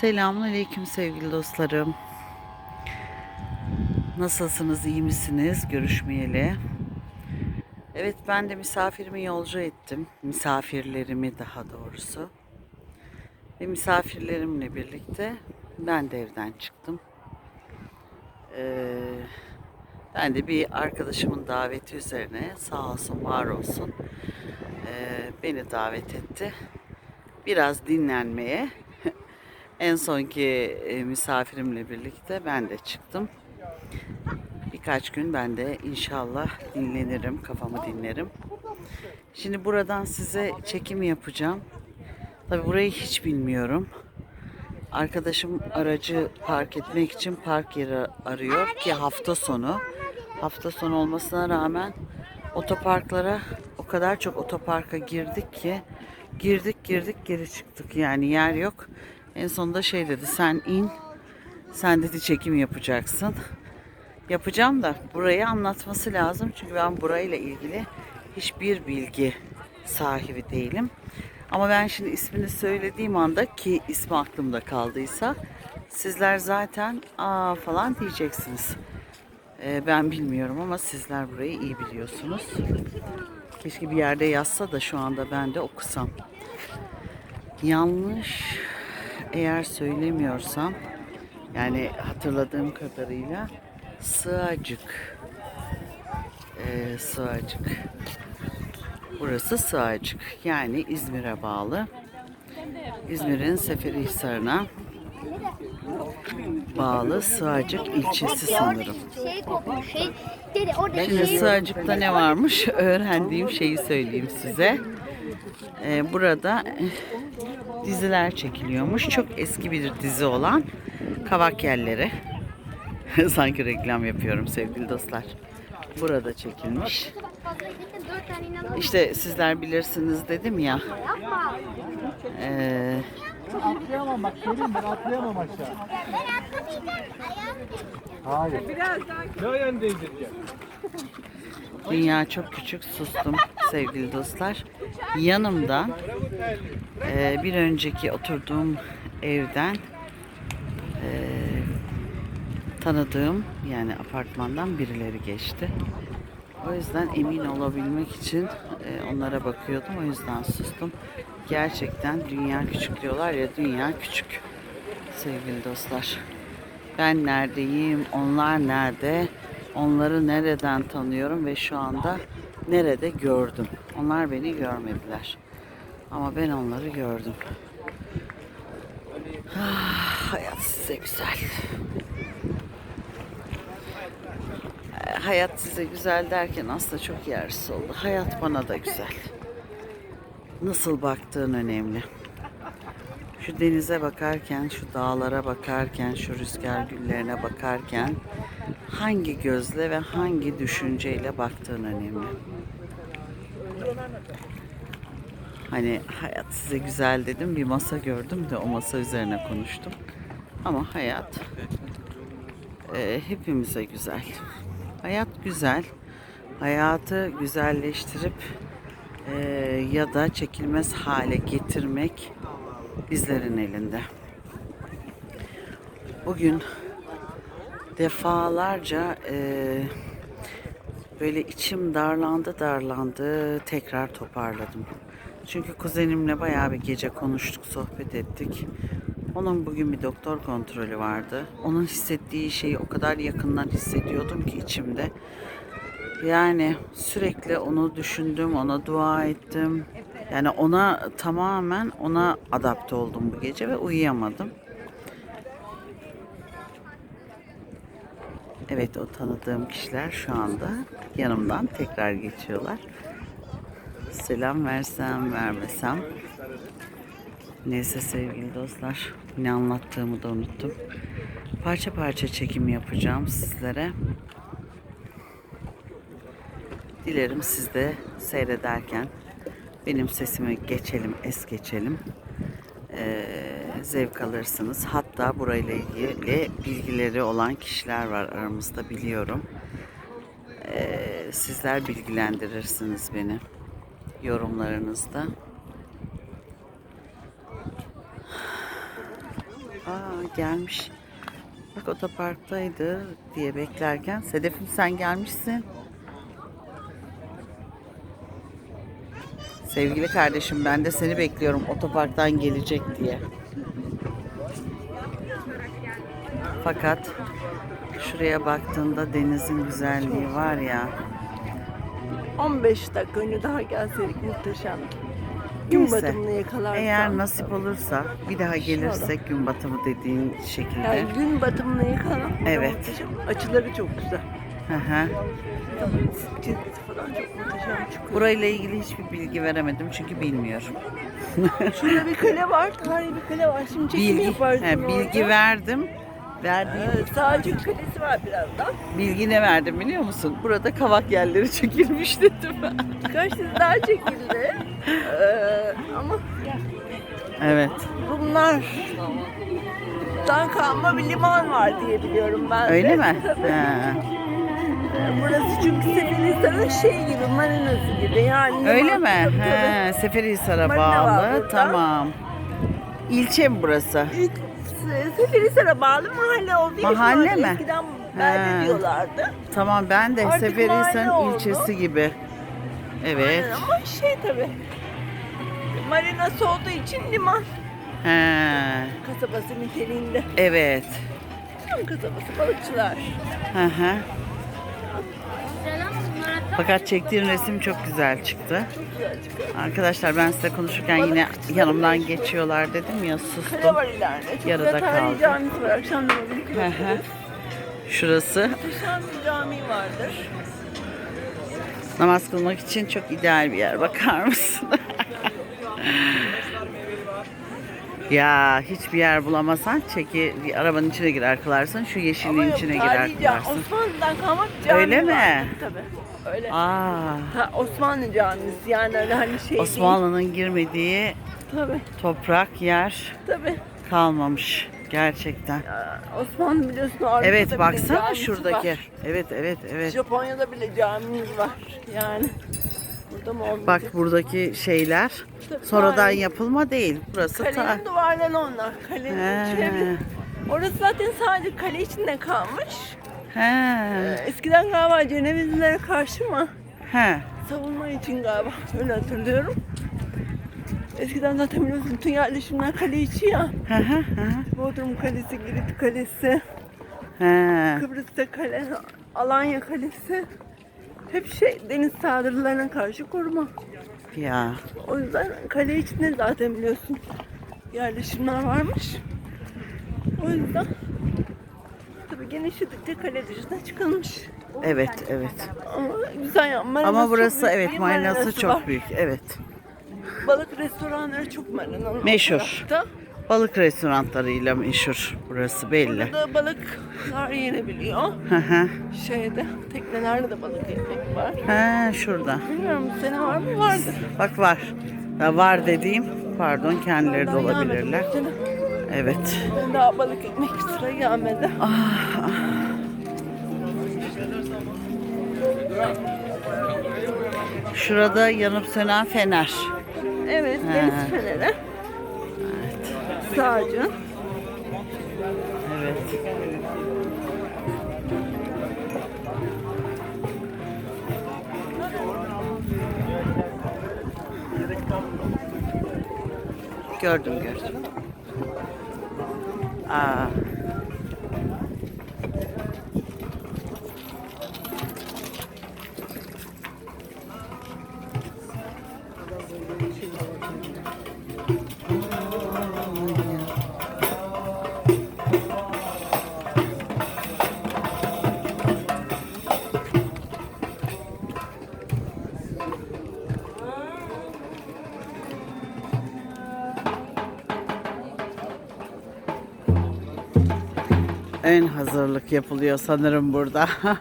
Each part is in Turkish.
Selamünaleyküm sevgili dostlarım. Nasılsınız, iyi misiniz? Görüşmeyeli. Evet ben de misafirimi yolcu ettim. Misafirlerimi daha doğrusu. Ve misafirlerimle birlikte ben de evden çıktım. Ee, ben de bir arkadaşımın daveti üzerine sağ olsun var olsun ee, beni davet etti. Biraz dinlenmeye en sonki e, misafirimle birlikte ben de çıktım. Birkaç gün ben de inşallah dinlenirim, kafamı dinlerim. Şimdi buradan size çekim yapacağım. Tabi burayı hiç bilmiyorum. Arkadaşım aracı park etmek için park yeri arıyor ki hafta sonu. Hafta sonu olmasına rağmen otoparklara o kadar çok otoparka girdik ki girdik girdik geri çıktık yani yer yok. En sonunda şey dedi sen in sen dedi çekim yapacaksın. Yapacağım da burayı anlatması lazım çünkü ben burayla ilgili hiçbir bilgi sahibi değilim. Ama ben şimdi ismini söylediğim anda ki ismi aklımda kaldıysa sizler zaten aa falan diyeceksiniz. Ee, ben bilmiyorum ama sizler burayı iyi biliyorsunuz. Keşke bir yerde yazsa da şu anda ben de okusam. Yanlış eğer söylemiyorsam yani hatırladığım kadarıyla Sığacık. Ee, Sığacık. Burası Sığacık. Yani İzmir'e bağlı. İzmir'in Seferihisar'ına bağlı Sığacık ilçesi sanırım. Şey şey Şimdi şey Sığacık'ta ne varmış? Öğrendiğim şeyi söyleyeyim size. Ee, burada diziler çekiliyormuş. Çok eski bir dizi olan Kavak Yerleri. Sanki reklam yapıyorum sevgili dostlar. Burada çekilmiş. İşte sizler bilirsiniz dedim ya. Ee, Atlayamam bak ben atlayamam aşağı. Ben atlamayacağım. Ayağım Hayır. Ne ayağını? Dünya çok küçük sustum sevgili dostlar. Yanımda e, bir önceki oturduğum evden e, tanıdığım yani apartmandan birileri geçti. O yüzden emin olabilmek için e, onlara bakıyordum. O yüzden sustum. Gerçekten dünya küçük diyorlar ya dünya küçük sevgili dostlar. Ben neredeyim, onlar nerede, onları nereden tanıyorum ve şu anda nerede gördüm. Onlar beni görmediler. Ama ben onları gördüm. Ah, hayat size güzel. Hayat size güzel derken aslında çok yersiz oldu. Hayat bana da güzel. Nasıl baktığın önemli. Şu denize bakarken, şu dağlara bakarken, şu rüzgar güllerine bakarken hangi gözle ve hangi düşünceyle baktığın önemli. Hani hayat size güzel dedim bir masa gördüm de o masa üzerine konuştum. Ama hayat e, hepimize güzel. Hayat güzel. Hayatı güzelleştirip e, ya da çekilmez hale getirmek bizlerin elinde. Bugün defalarca e, böyle içim darlandı darlandı tekrar toparladım. Çünkü kuzenimle bayağı bir gece konuştuk, sohbet ettik. Onun bugün bir doktor kontrolü vardı. Onun hissettiği şeyi o kadar yakından hissediyordum ki içimde. Yani sürekli onu düşündüm, ona dua ettim. Yani ona tamamen ona adapte oldum bu gece ve uyuyamadım. Evet o tanıdığım kişiler şu anda yanımdan tekrar geçiyorlar. Selam versem vermesem. Neyse sevgili dostlar ne anlattığımı da unuttum. Parça parça çekim yapacağım sizlere. Dilerim siz de seyrederken benim sesimi geçelim, es geçelim. Ee, zevk alırsınız. Hatta burayla ilgili bilgileri olan kişiler var aramızda biliyorum. Ee, sizler bilgilendirirsiniz beni yorumlarınızda. Aa gelmiş. Bak otoparktaydı diye beklerken. Sedef'im sen gelmişsin. Sevgili kardeşim ben de seni bekliyorum otoparktan gelecek diye. Fakat şuraya baktığında denizin güzelliği var ya. 15 dakika önce daha gelseydik muhteşemdi. Gün Neyse, batımını yakalarsak. Eğer nasip olursa bir daha gelirsek gün batımı dediğin şekilde. Yani gün batımını yakalamak Evet. muhteşem. Açıları çok güzel. Hı hı. Çizgisi falan çok muhteşem çıkıyor. Burayla ilgili hiçbir bilgi veremedim çünkü bilmiyorum. Şurada bir kale var. Tarihi bir kale var. Şimdi çekim Bilgi, yaparız. he, bilgi orada. verdim. Verdiğim Ee, Sağcık Kalesi var birazdan. bilgi ne verdim biliyor musun? Burada kavak yerleri çekilmiş dedim. Birkaç dizi daha çekildi. Ee, ama evet. bunlar Dan kalma bir liman var diye biliyorum ben de. Öyle mi? Tabii. Ha. Burası çünkü Seferihisar'ın şey gibi, marinası gibi. Yani Öyle liman- mi? Tabii, tabii. He, Seferihisar'a Marina var bağlı. burada. Tamam. İlçe mi burası? İlk Seferihisar'a bağlı mahalle olduğu için Mahalle mi? eskiden belde He. diyorlardı. Tamam ben de Artık Seferihisar'ın mahalle oldu. ilçesi gibi. Evet. Aynen, ama şey tabii. Marinası olduğu için liman He. kasabası niteliğinde. Evet. Liman kasabası balıkçılar. Hı hı. Fakat çektiğin resim çok güzel çıktı. Arkadaşlar ben size konuşurken yine yanımdan geçiyorlar dedim ya sustum. Yarıda kaldı. Şurası cami vardır. namaz kılmak için çok ideal bir yer. Bakar mısın? ya hiçbir yer bulamasan çeki bir arabanın içine girer kılarsın. Şu yeşilliğin yok, içine girer tarihi kılarsın. Osmanlı'dan kalma bir cami Öyle mi? Tabii. Öyle. Aa, Ha, Osmanlı camisi yani öyle hani şey. Osmanlı'nın girmediği Tabii toprak yer tabii. kalmamış gerçekten. Ya, Osmanlı biliyorsun Avrupa'da Evet baksana camisi şuradaki. var. Evet evet evet. Japonya'da bile camimiz var yani. Burada olmayacak? Bak buradaki şeyler sonradan yapılma değil. Burası ta Kalenin duvarları onlar. Kalenin He. çevre. Orası zaten sadece kale içinde kalmış. He. Ee, Eskiden galiba Cenevizlilere karşı mı? He. Savunma için galiba. Öyle hatırlıyorum. Eskiden zaten biliyorsun bütün yerleşimler kale içi ya. Hı hı hı. Bodrum Kalesi, Girit Kalesi, He. Kıbrıs'ta kale, Alanya Kalesi. Hep şey deniz saldırılarına karşı koruma. Ya. O yüzden kale içinde zaten biliyorsun yerleşimler varmış. O yüzden tabii genişledikçe kale dışına çıkılmış. Evet evet. Ama güzel ya. marinası Ama burası evet marinası var. çok büyük. Evet. Balık restoranları çok marinanın Meşhur. tarafta. Balık restoranlarıyla meşhur burası belli. Burada balıklar yenebiliyor. Hı hı. Şeyde teknelerde de balık yemek var. He şurada. Bilmiyorum sene var mı? Vardır. Bak var. Ya var dediğim pardon kendileri de olabilirler. Evet. Ben daha balık ekmek sıra gelmedi. Şurada yanıp sönen fener. Evet, He. deniz feneri. Sağcı. Evet. Gördüm gördüm. Aa. Ön hazırlık yapılıyor sanırım burada.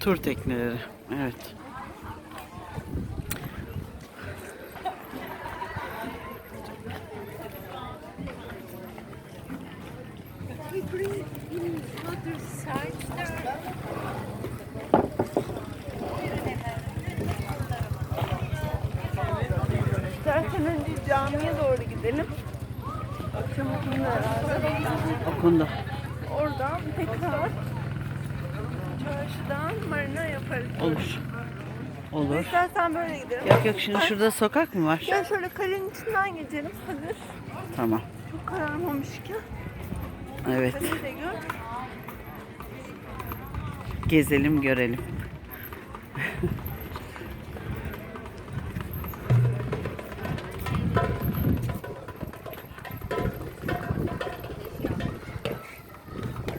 Tur tekneleri. Evet. İstersen önce camiye doğru gidelim. Akşam okundu herhalde. Okundu. Oradan tekrar çarşıdan marina yaparız. Olur. Olur. İstersen böyle gidelim. Yok yok şimdi şurada sokak mı var? Gel şöyle kalenin içinden geçelim. Hazır. Tamam. Çok kararmamışken. Evet. Kaleyi de gör. Gezelim görelim.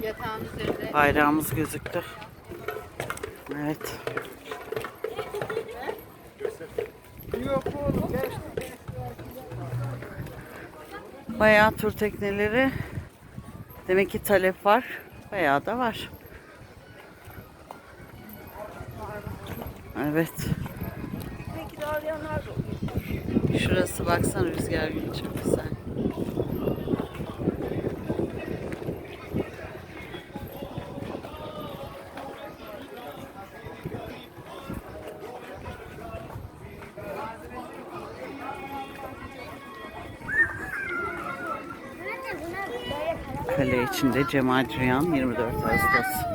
Yatağın üzerinde. Bayrağımız gözüktü. Evet. Bayağı tur tekneleri. Demek ki talep var. Bayağı da var. Evet. Şurası baksana rüzgar gülü çok güzel. Kale içinde Cemal Rüyan 24 Ağustos.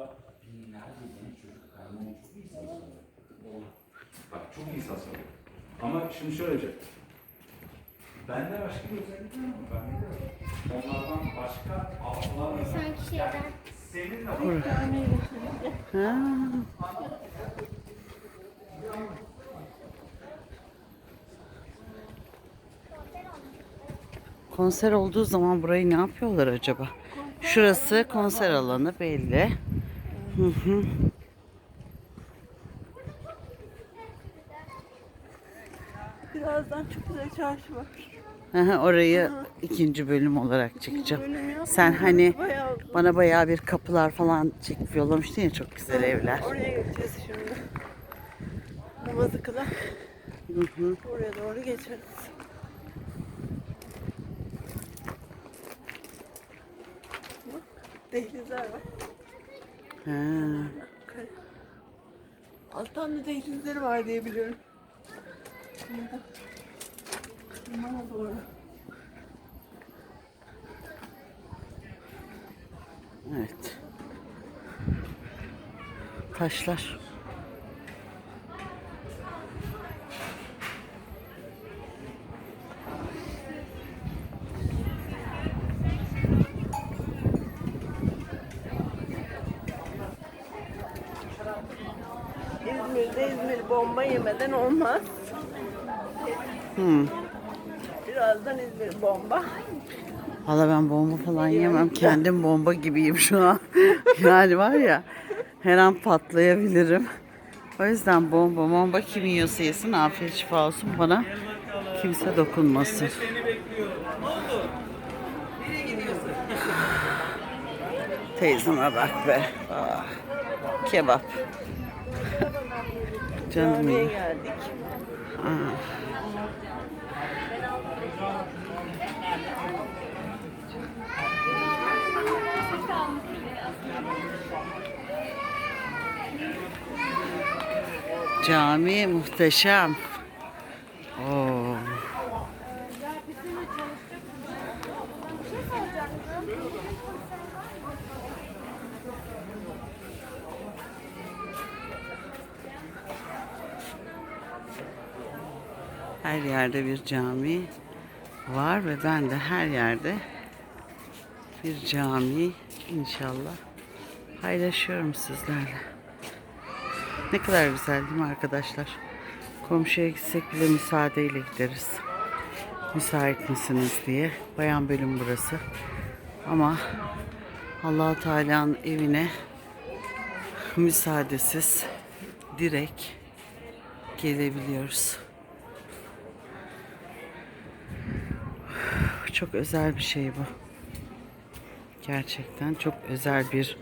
Piyasada binlerce genç çocuk karnı çok iyi satıyor. Bak çok iyi satıyor. Ama şimdi şöyle bir şey. Bende başka bir özellik var mı? Ben de yok. Onlardan başka altılar Sanki şeyden. senin de Ha. Konser olduğu zaman burayı ne yapıyorlar acaba? Şurası konser alanı belli. Hı hı. Birazdan çok güzel çarşı var. Hı, Orayı ikinci bölüm olarak çekeceğim. Bölüm. Sen hani Bayağı bana bayağı bir kapılar falan çekip yollamıştın ya çok güzel evler. Oraya geçeceğiz şimdi. Namazı kıla. Hı hı. Oraya doğru geçeriz. Bak, Dehlizler var. Alttan da dehlizleri var diye biliyorum. Limana doğru. Evet. Taşlar. Bomba yemeden olmaz. Hmm. Birazdan İzmir bomba. Valla ben bomba falan yemem. Kendim bomba gibiyim şu an. yani var ya her an patlayabilirim. O yüzden bomba bomba kim yiyorsa yesin afiyet şifa olsun bana kimse dokunmasın. Teyzeme bak be. Ah, kebap. Canım Camiye benim. geldik. Cami muhteşem. Oo. Her yerde bir cami var ve ben de her yerde bir cami inşallah paylaşıyorum sizlerle. Ne kadar güzel değil mi arkadaşlar? Komşuya gitsek bile müsaadeyle gideriz. Müsait misiniz diye. Bayan bölüm burası. Ama allah Teala'nın evine müsaadesiz direkt gelebiliyoruz. Çok özel bir şey bu. Gerçekten çok özel bir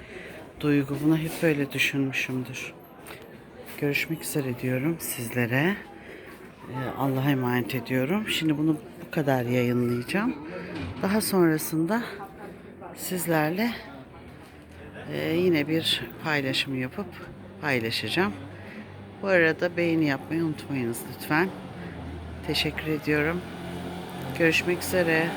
duygu. Bunu hep böyle düşünmüşümdür. Görüşmek üzere diyorum sizlere. Ee, Allah'a emanet ediyorum. Şimdi bunu bu kadar yayınlayacağım. Daha sonrasında sizlerle e, yine bir paylaşım yapıp paylaşacağım. Bu arada beğeni yapmayı unutmayınız lütfen. Teşekkür ediyorum. Görüşmek üzere.